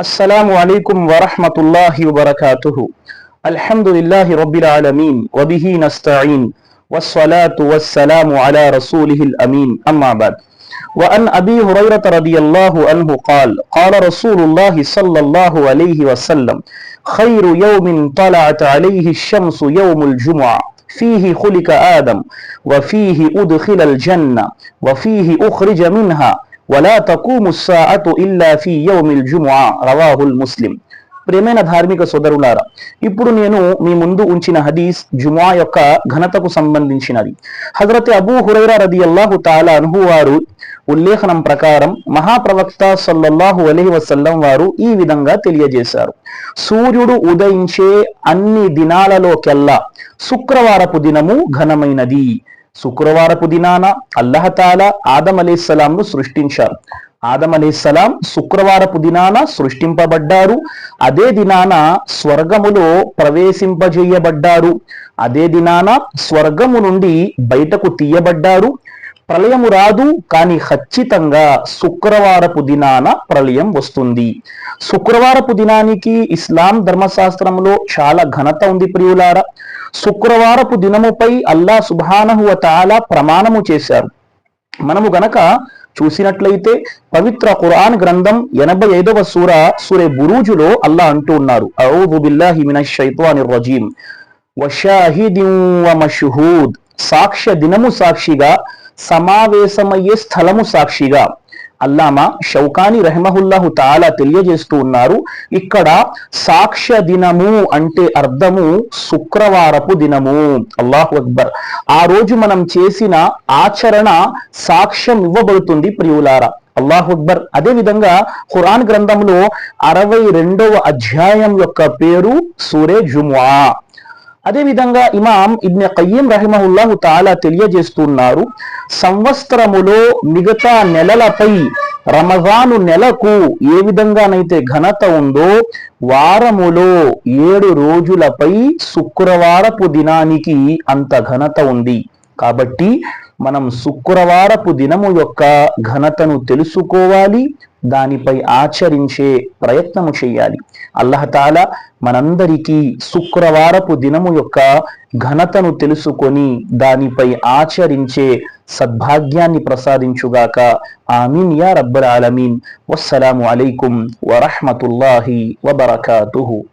السلام عليكم ورحمة الله وبركاته. الحمد لله رب العالمين وبه نستعين والصلاة والسلام على رسوله الأمين أما بعد. وأن أبي هريرة رضي الله عنه قال قال رسول الله صلى الله عليه وسلم خير يوم طلعت عليه الشمس يوم الجمعة فيه خلق آدم وفيه أدخل الجنة وفيه أخرج منها వలా తకు సాఅతు ఇల్లా ఫీ యౌమిల్ జుముఆ రవాహుల్ ముస్లిం. ప్రేమైన ధార్మిక సోదరులారా ఇప్పుడు నేను మీ ముందు ఉంచిన హదీస్ జుమా యొక్క ఘనతకు సంబంధించినది. హజరత్ అబూ హురైరా రది అల్లాహు తాలా అనుహు వారు ఉల్లేఖనం ప్రకారం మహాప్రవక్త సల్లల్లాహు అలహి వసల్లం వారు ఈ విధంగా తెలియజేశారు. సూర్యుడు ఉదయించే అన్ని దినాలలో కెల్లా శుక్రవారపు దినము ఘనమైనది. శుక్రవారపు దినాన అల్లహతాల ఆదం ను సృష్టించారు. ఆదం అలీస్లాం శుక్రవారపు దినాన సృష్టింపబడ్డారు. అదే దినాన స్వర్గములో ప్రవేశింపజేయబడ్డారు. అదే దినాన స్వర్గము నుండి బయటకు తీయబడ్డారు. ప్రళయము రాదు కానీ ఖచ్చితంగా శుక్రవారపు దినాన ప్రళయం వస్తుంది. శుక్రవారపు దినానికి ఇస్లాం ధర్మశాస్త్రంలో చాలా ఘనత ఉంది ప్రియులారా. శుక్రవారపు దినముపై అల్లా సుభానహువ తాలా ప్రమాణము చేశారు. మనము గనక చూసినట్లయితే పవిత్ర ఖురాన్ గ్రంథం ఎనభై ఐదవ సూర సూరే బురూజులో అల్లా అంటూ ఉన్నారు. సాక్ష్య దినము సాక్షిగా సమావేశమయ్యే స్థలము సాక్షిగా అల్లామా షౌకాని రెహమహుల్లాహు తాలా తెలియజేస్తూ ఉన్నారు. ఇక్కడ సాక్ష్య దినము అంటే అర్థము శుక్రవారపు దినము. అల్లాహు అక్బర్. ఆ రోజు మనం చేసిన ఆచరణ సాక్ష్యం ఇవ్వబడుతుంది ప్రియులారా. అల్లాహు అక్బర్. అదే విధంగా ఖురాన్ గ్రంథంలో అరవై రెండవ అధ్యాయం యొక్క పేరు సూరే జుమ్వా అదేవిధంగా ఇమాం ఇబ్న కయ్యం రహిమహుల్లాహు తాలా తెలియజేస్తున్నారు సంవత్సరములో మిగతా నెలలపై రమజాను నెలకు ఏ విధంగానైతే ఘనత ఉందో వారములో ఏడు రోజులపై శుక్రవారపు దినానికి అంత ఘనత ఉంది. కాబట్టి మనం శుక్రవారపు దినము యొక్క ఘనతను తెలుసుకోవాలి దానిపై ఆచరించే ప్రయత్నము చేయాలి. అల్లహతాల మనందరికీ శుక్రవారపు దినము యొక్క ఘనతను తెలుసుకొని దానిపై ఆచరించే సద్భాగ్యాన్ని ప్రసాదించుగాక. ఆమీన్ యా రబ్బల్ ఆలమీన్. వస్సలాము అలైకుం వరహమతుల్లాహి వబర్కాతుహు.